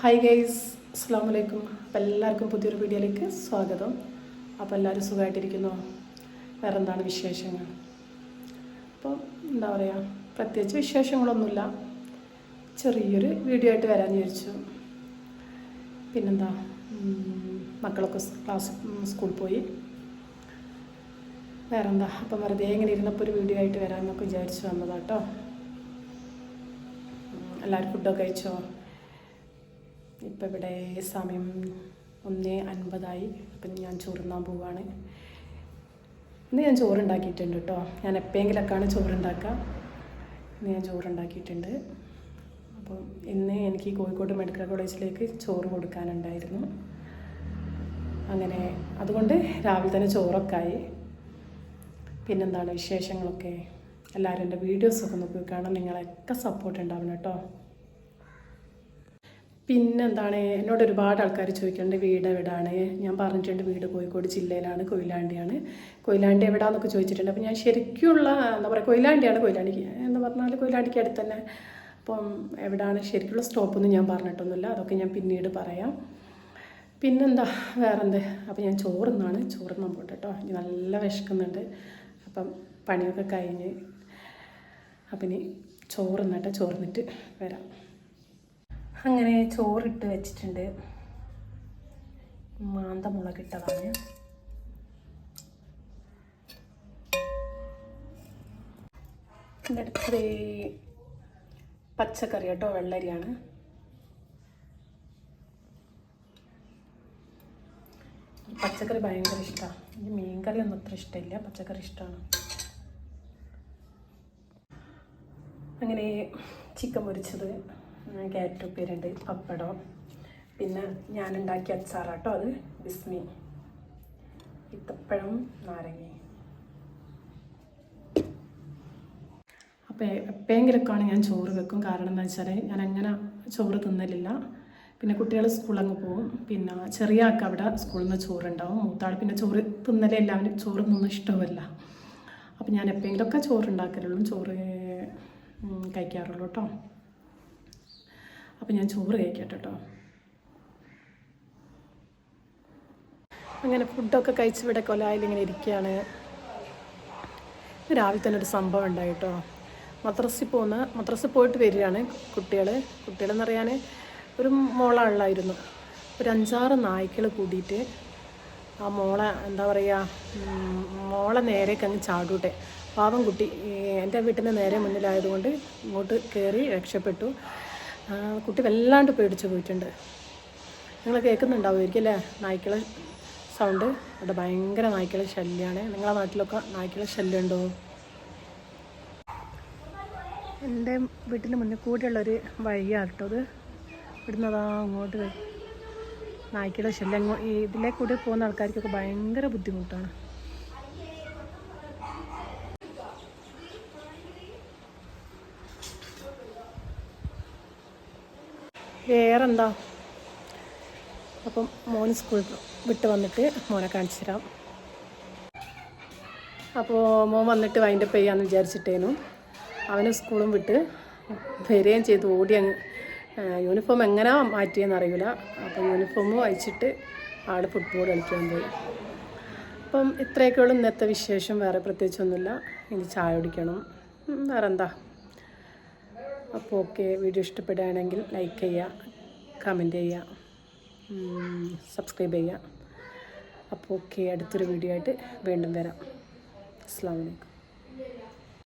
Hi guys അസ്സാം വലൈക്കും അപ്പം എല്ലാവർക്കും പുതിയൊരു വീഡിയോയിലേക്ക് സ്വാഗതം. അപ്പോൾ എല്ലാവരും സുഖമായിട്ടിരിക്കുന്നു? വേറെ എന്താണ് വിശേഷങ്ങൾ? അപ്പോൾ എന്താ പറയുക പ്രത്യേകിച്ച് വിശേഷങ്ങളൊന്നുമില്ല. ചെറിയൊരു വീഡിയോ ആയിട്ട് വരാൻ വിചാരിച്ചു. പിന്നെന്താ? മക്കളൊക്കെ ക്ലാസ് സ്കൂളിൽ പോയി. വേറെന്താ? അപ്പം വെറുതെ ഇങ്ങനെ ഇരുന്നപ്പോൾ ഒരു വീഡിയോ ആയിട്ട് വരാമെന്നൊക്കെ വിചാരിച്ചു വന്നതാട്ടോ. എല്ലാവരും ഫുഡൊക്കെ കഴിച്ചോ? ഇപ്പം ഇവിടെ സമയം ഒന്ന് അൻപതായി. അപ്പം ഞാൻ ചോറുന്നാൻ പോവുകയാണ് ഇന്ന് ഞാൻ ചോറുണ്ടാക്കിയിട്ടുണ്ട് കേട്ടോ. ഞാൻ എപ്പോഴെങ്കിലൊക്കെയാണ് ചോറുണ്ടാക്കുക ഇന്ന് ഞാൻ ചോറുണ്ടാക്കിയിട്ടുണ്ട്. അപ്പോൾ ഇന്ന് എനിക്ക് കോഴിക്കോട് മെഡിക്കൽ കോളേജിലേക്ക് ചോറ് കൊടുക്കാനുണ്ടായിരുന്നു. അങ്ങനെ അതുകൊണ്ട് രാവിലെ തന്നെ ചോറൊക്കെ ആയി പിന്നെന്താണ് വിശേഷങ്ങളൊക്കെ? എല്ലാവരും എന്റെ വീഡിയോസൊക്കെ നോക്കി കാണാൻ നിങ്ങളൊക്കെ സപ്പോർട്ട് ഉണ്ടാവണം കേട്ടോ. പിന്നെന്താണ്? എന്നോട് ഒരുപാട് ആൾക്കാർ ചോദിക്കുന്നുണ്ട് വീട് എവിടെയാണ് ഞാൻ പറഞ്ഞിട്ടുണ്ട് വീട് കോഴിക്കോട് ജില്ലയിലാണ് കൊയിലാണ്ടിയാണ്. കൊയിലാണ്ടി എവിടെയാണെന്നൊക്കെ ചോദിച്ചിട്ടുണ്ട്. അപ്പോൾ ഞാൻ ശരിക്കുള്ള എന്താ പറയുക കൊയിലാണ്ടിയാണ് കൊയിലാണ്ടിക്ക് എന്ന് പറഞ്ഞാൽ കൊയിലാണ്ടിക്ക് അടുത്ത് തന്നെ അപ്പം എവിടെയാണ് ശരിക്കുള്ള സ്റ്റോപ്പൊന്നും ഞാൻ പറഞ്ഞിട്ടൊന്നുമില്ല. അതൊക്കെ ഞാൻ പിന്നീട് പറയാം. പിന്നെന്താ വേറെന്ത്? അപ്പോൾ ഞാൻ ചോറുന്നാണ്. ചോറുന്നാൻ പോട്ടെ കേട്ടോ നല്ല വിശക്കുന്നുണ്ട്. അപ്പം പണിയൊക്കെ കഴിഞ്ഞ്. അപ്പം ഇനി ചോറുന്നട്ടെ. ചോർന്നിട്ട് വരാം. അങ്ങനെ ചോറിട്ട് വെച്ചിട്ടുണ്ട്. മാന്ത മുളകിട്ടതാണ്. പച്ചക്കറി കേട്ടോ വെള്ളരിയാണ്. പച്ചക്കറി ഭയങ്കര ഇഷ്ടമാണ് മീൻകറി ഒന്നും അത്ര ഇഷ്ടമില്ല പച്ചക്കറി ഇഷ്ടമാണ്. അങ്ങനെ ചിക്കൻ പൊരിച്ചത്. ക്യാരറ്റ് ഉപ്പേരുണ്ട് പപ്പടം. പിന്നെ ഞാൻ ഉണ്ടാക്കിയ അച്ചാറാട്ടോ അത് ബിസ്മി. ഇത്തപ്പഴം നാരങ്ങ. അപ്പോൾ എപ്പോഴെങ്കിലൊക്കെയാണ് ഞാൻ ചോറ് വെക്കും. കാരണം എന്താ വെച്ചാൽ ഞാൻ അങ്ങനെ ചോറ് തിന്നലില്ല. പിന്നെ കുട്ടികൾ സ്കൂളങ്ങ് പോകും പിന്നെ ചെറിയ ആൾക്ക് അവിടെ സ്കൂളിൽ നിന്ന് ചോറുണ്ടാവും. മൂത്താൾ പിന്നെ ചോറ് തിന്നലില്ല അവന് ചോറ് തിന്നും ഇഷ്ടമല്ല. അപ്പം ഞാൻ എപ്പോഴെങ്കിലുമൊക്കെ ചോറ് ഉണ്ടാക്കലുള്ളൂ ചോറ് കഴിക്കാറുള്ളൂ കേട്ടോ. അപ്പം ഞാൻ ചോറ് കഴിക്കട്ടെ കേട്ടോ അങ്ങനെ ഫുഡൊക്കെ കഴിച്ച് ഇവിടെ കൊലായിൽ ഇങ്ങനെ ഇരിക്കുകയാണ്. രാവിലെ തന്നെ ഒരു സംഭവം ഉണ്ടായി കേട്ടോ. മദ്രസിൽ പോകുന്ന മദ്രസിൽ പോയിട്ട് വരികയാണ് കുട്ടികൾ കുട്ടികളെന്ന് പറയാൻ ഒരു മോളാളായിരുന്നു ഒരു അഞ്ചാറ് നായ്ക്കൾ കൂടിയിട്ട് ആ മോളെ എന്താ പറയുക മോളെ നേരേക്ക് അങ്ങ് ചാടൂട്ടെ. പാവം കുട്ടി എന്റെ വീട്ടിന്റെ നേരെ മുന്നിലായതുകൊണ്ട് ഇങ്ങോട്ട് കയറി രക്ഷപ്പെട്ടു. കുട്ടി വല്ലാണ്ട് പേടിച്ചു പോയിട്ടുണ്ട്. നിങ്ങൾ കേൾക്കുന്നുണ്ടാവുമായിരിക്കും അല്ലേ? നായ്ക്കളെ സൗണ്ട് അവിടെ ഭയങ്കര നായ്ക്കളെ ശല്യമാണ് നിങ്ങളെ നാട്ടിലൊക്കെ നായ്ക്കളെ ശല്യം ഉണ്ടോ എന്റെ വീട്ടിന് മുന്നിൽ കൂടെയുള്ളൊരു വഴിയാണ് കേട്ടോ അത് ഇവിടുന്ന് അതാ അങ്ങോട്ട് നായ്ക്കളെ ശല്യം. ഇതിലെ കൂടി പോകുന്ന ആൾക്കാർക്കൊക്കെ ഭയങ്കര ബുദ്ധിമുട്ടാണ്. വേറെന്താ? അപ്പം മോൻ സ്കൂൾ വിട്ട് വന്നിട്ട് മോനെ കാണിച്ചു തരാം. അപ്പോൾ മോൻ വന്നിട്ട് വൈൻഡപ്പ് ചെയ്യാമെന്ന് വിചാരിച്ചിട്ടേനു. അവന് സ്കൂളും വിട്ട് വരികയും ചെയ്തു. ഓടി അങ്ങ് യൂണിഫോം എങ്ങനെ മാറ്റിയെന്ന് അറിയില്ല അപ്പോൾ യൂണിഫോമും അയച്ചിട്ട് ആൾ ഫുട്ബോൾ കളിക്കാൻ പോയി. അപ്പം ഇത്രയൊക്കെയുള്ള ഇന്നത്തെ വിശേഷം. വേറെ പ്രത്യേകിച്ചൊന്നുമില്ല. ഇനി ചായ കുടിക്കണം. വേറെന്താ? അപ്പോൾ ഓക്കെ വീഡിയോ ഇഷ്ടപ്പെടുകയാണെങ്കിൽ ലൈക്ക് ചെയ്യുക കമന്റ് ചെയ്യുക സബ്സ്ക്രൈബ് ചെയ്യുക. അപ്പോൾ ഓക്കെ അടുത്തൊരു വീഡിയോ ആയിട്ട് വീണ്ടും വരാം. അസ്സാം വലൈക്കും